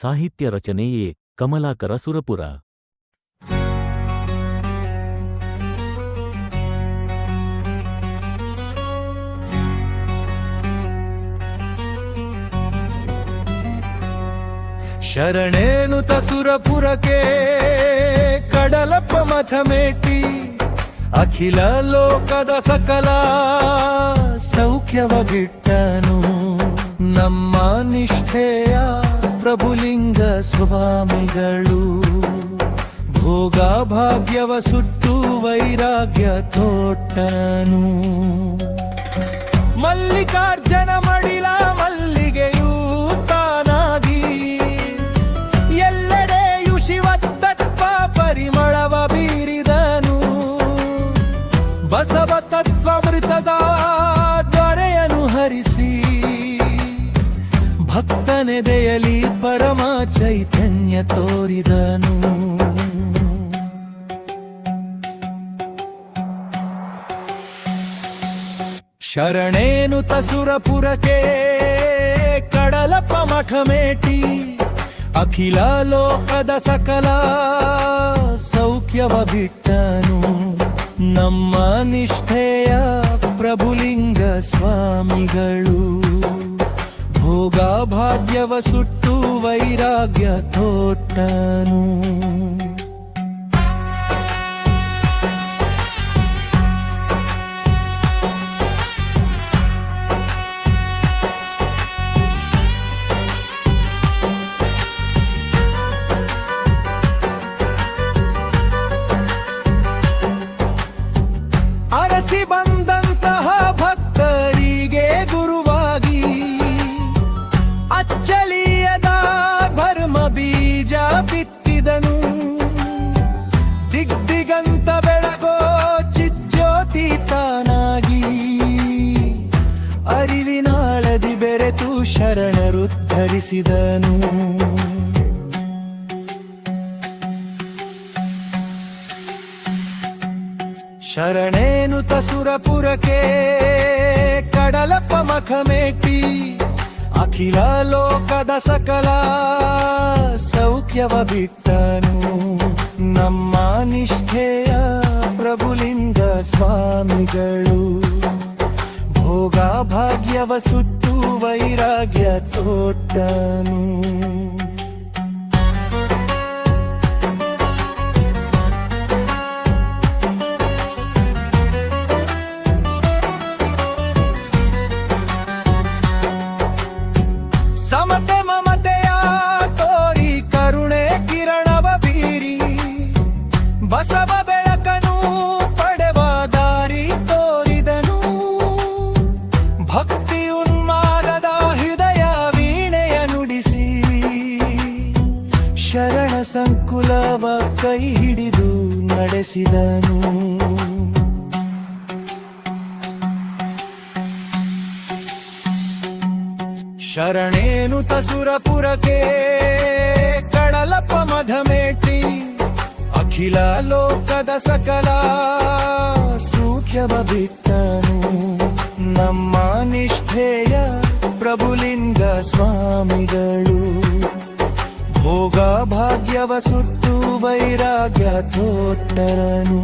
ಸಾಹಿತ್ಯ ರಚನೆಯೇ ಕಮಲಾಕರ ಸುರಪುರ. ಶರಣೇನುತ ಸುರಪುರಕ್ಕೆ ಕಡಲಪ್ಪ ಮಥಮೇಟಿ ಅಖಿಲ ಲೋಕದ ಸಕಲ ಸೌಖ್ಯವ ಬಿಟ್ಟನು ನಮ್ಮ ನಿಷ್ಠೆಯ ಪ್ರಭುಲಿಂಗ ಸ್ವಾಮಿಗಳು ಭೋಗ ಭಾಗ್ಯವ ಸುಟ್ಟು ವೈರಾಗ್ಯ ತೋಟನು ಮಲ್ಲಿಕಾರ್ಜನ ಮಡಿಲ ಮಲ್ಲಿಗೆಯೂ ತಾನಾಗಿ. ಎಲ್ಲೆಡೆಯು ಶಿವತತ್ವ ಪರಿಮಳವ ಬೀರಿದನು. ಬಸವ ತತ್ವಮೃತದ ದೊರೆಯನು ಭಕ್ತನೆದೆಯಲಿ ಪರಮ ಚೈತನ್ಯ ತೋರಿದನು. ಶರಣೇನು ತಸುರಪುರಕ್ಕೆ ಕಡಲಪ್ಪ ಮಠಮೇಟಿ ಅಖಿಲ ಲೋಕದ ಸಕಲ ಸೌಖ್ಯವ ಬಿಟ್ಟನು. ನಮ್ಮ ನಿಷ್ಠೆಯ ಪ್ರಭುಲಿಂಗ ಸ್ವಾಮಿಗಳು. ಭೋಗ ಭಾಗ್ಯವ ಸುಟ್ಟು ವೈರಾಗ್ಯ ತೋಟನು ಅರಸಿ ಬಂದಂತಹ ಬೆರೆತು ಶರಣರುದ್ಧರಿಸಿದನು ಶರಣೇನು ತಸುರಪುರಕ್ಕೆ ಕಡಲಪ್ಪ ಮಖಮೇಟಿ ಅಖಿಲ ಲೋಕದ ಸಕಲ ಸೌಖ್ಯವ ಬಿಟ್ಟನು. ನಮ್ಮ ನಿಷ್ಠೆಯ ಪ್ರಭುಲಿಂಗ ಸ್ವಾಮಿಗಳು. ಭೋಗ ಭಾಗ್ಯವ ಸುಟ್ಟು ವೈರಾಗ್ಯ ತೋಟನು ಸಮತೆ ಮಮತೆಯ ತೋರಿ ಕರುಣೆ ಕಿರಣವ ಬೀರಿ ಬಸವ ಸಂಕುಲವ ಕೈ ಹಿಡಿದು ನಡೆಸಿದನು. ಶರಣೇನು ತಸುರಪುರಕ್ಕೆ ಕಡಲಪ್ಪ ಮಧಮೇಟಿ, ಅಖಿಲ ಲೋಕದ ಸಕಲ ಸೂಖ್ಯವ ಬಿಟ್ಟನು. ನಮ್ಮ ನಿಷ್ಠೆಯ ಪ್ರಭುಲಿಂಗ ಸ್ವಾಮಿಗಳು. ಭೋಗ ಭಾಗ್ಯವ ಸುಟ್ಟು ವೈರಾಗ್ಯ ತೋಟರನು